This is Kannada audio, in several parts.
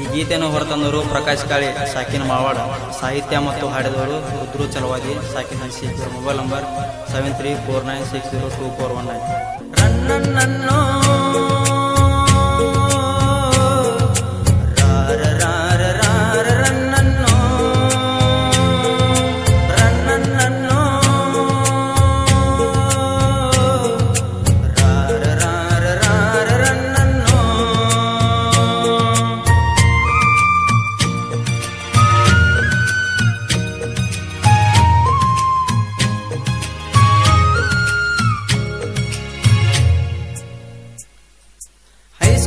ಈ ಗೀತೆಯನ್ನು ಹೊರತಂದವರು ಪ್ರಕಾಶ್ ಕಾಳಿ, ಸಾಕಿನ್ ಮಾವಾಡ. ಸಾಹಿತ್ಯ ಮತ್ತು ಹಾಡಿದವರು ರುದ್ರು ಚಲವಾಗಿ ಸಾಕಿನ್ ಹಂಸಿ mobile number seven three four nine six zero two four one nine.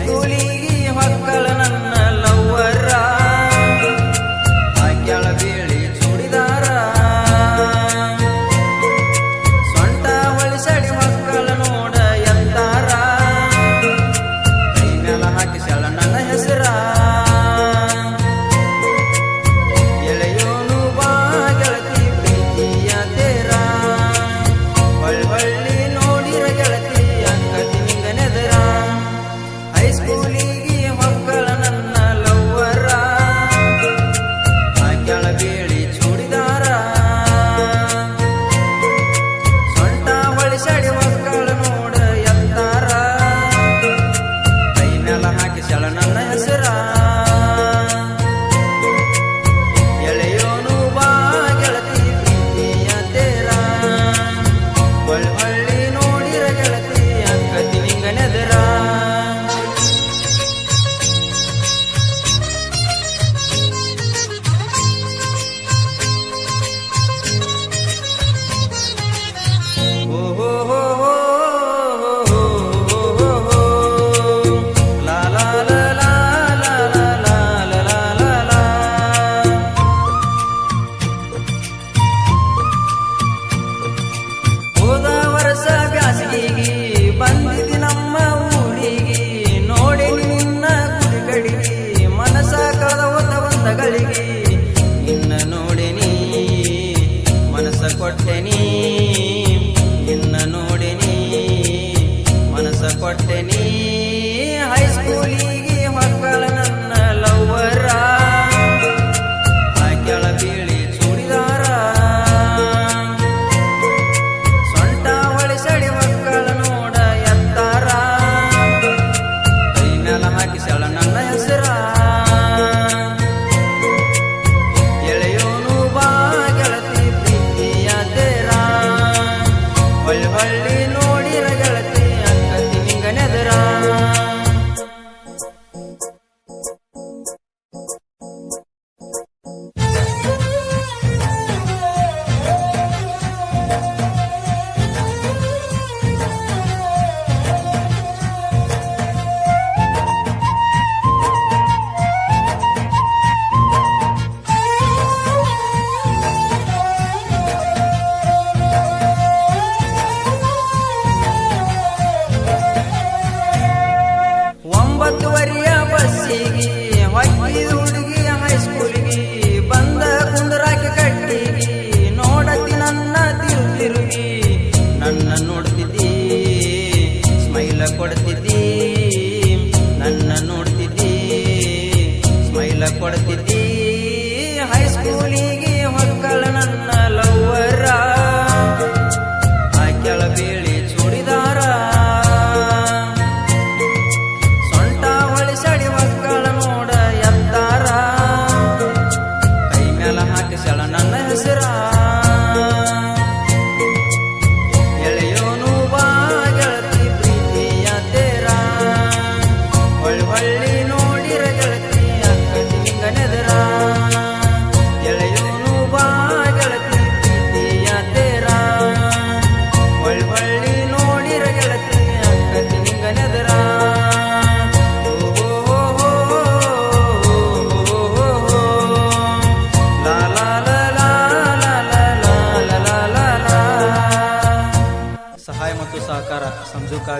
ಕೂಲಿ ಮಕ್ಕಳನ್ನ ಕೊಟ್ಟೆನಿ ನಿನ್ನ ನೋಡಿನಿ ಮನಸ ಕೊಟ್ಟೆನಿ recuerdo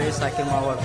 years I came out.